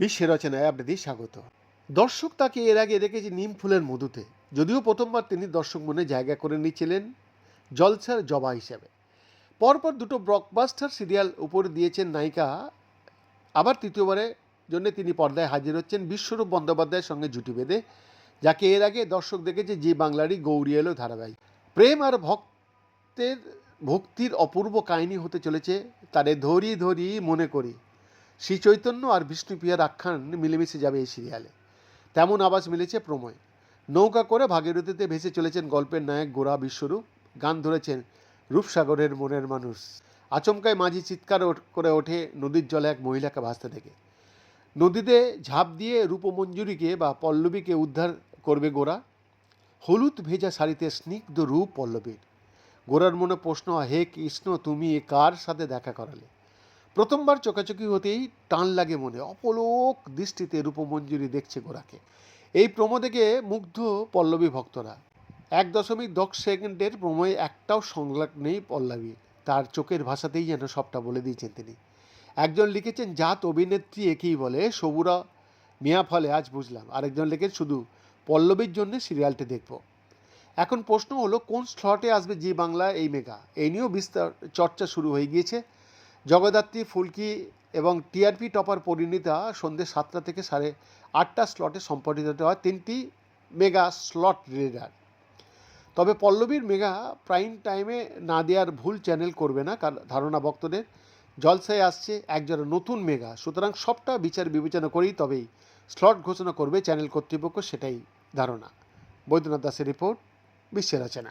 বিশ্ব রচনায় আপনাদের স্বাগত। দর্শক তাকে এর আগে দেখেছে নিম ফুলের মধুতে। যদিও প্রথমবার তিনি দর্শক মনে জায়গা করে নিয়েছিলেন জলসার জবা হিসেবে। পরপর দুটো ব্লকবাস্টার সিরিয়াল উপরে দিয়েছেন নায়িকা। আবার তৃতীয়বারের জন্য তিনি পর্দায় হাজির হচ্ছেন বিশ্বরূপ বন্দ্যোপাধ্যায়ের সঙ্গে জুটি বেঁধে, যাকে এর আগে দর্শক দেখেছে জি বাংলারই গৌরী এলো ধারাবাহিক। প্রেম আর ভক্তের ভক্তির অপূর্ব কাহিনী হতে চলেছে তারে ধরি ধরি মনে করি। শ্রী চৈতন্য আর বিষ্ণুপ্রিয়ার আখ্যান মিলেমিশে যাবে এই সিরিয়ালে। তেমন আবাস মিলেছে প্রময়। নৌকা করে ভাগীরথীতে ভেসে চলেছেন গল্পের নায়ক গোরা বিশ্বরূপ। গান ধরেছেন রূপসাগরের মনের মানুষ। আচমকায় মাঝি চিৎকার করে ওঠে নদীর জলে এক মহিলাকে ভাসতে দেখে। নদীতে ঝাঁপ দিয়ে রূপমঞ্জুরিকে বা পল্লবীকে উদ্ধার করবে গোরা। হলুদ ভেজা শাড়িতে স্নিগ্ধ রূপ পল্লবীর। গোরার মনে প্রশ্ন, হে কৃষ্ণ, তুমি এ কার সাথে দেখা করালে? প্রথমবার চোখাচোখি হতেই টান লাগে মনে, অপলোক দৃষ্টিতে রূপমঞ্জুরি দেখছে গোরাকে। এই প্রমো দেখে মুগ্ধ পল্লবী ভক্তরা। এক দশমিক দশ সেকেন্ডের প্রমোয় একটাও সংলাপ নেই পল্লবী। তার চোখের ভাষাতেই যেন সবটা বলে দিয়েছেন তিনি। একজন লিখেছেন, জাত অভিনেত্রী একেই বলে, সবুরা মিয়া ফলে, আজ বুঝলাম। আরেকজন লিখেছেন শুধু পল্লবীর জন্য সিরিয়ালটি দেখব। এখন প্রশ্ন হলো, কোন স্লটে আসবে জি বাংলা এই মেগা এই নিয়েও বিস্তার, চর্চা শুরু হয়ে গিয়েছে। জগদ্ধাত্রী, ফুলকি এবং টিআরপি টপার পরিণীতা সন্ধ্যে সাতটা থেকে সাড়ে আটটা স্লটে সম্পাদিত হয়। তিনটি মেগা স্লট রিডার তবে পল্লবীর মেগা প্রাইম টাইমে না দেওয়ার ভুল চ্যানেল করবে না কারণ ধারণা ভক্তদের। জলসায় আসছে একজোড়া নতুন মেগা সুতরাং সবটা বিচার বিবেচনা করেই তবেই স্লট ঘোষণা করবে চ্যানেল কর্তৃপক্ষ, সেটাই ধারণা। বৈদ্যনাথ দাসের রিপোর্ট বিশ্বের রচনা।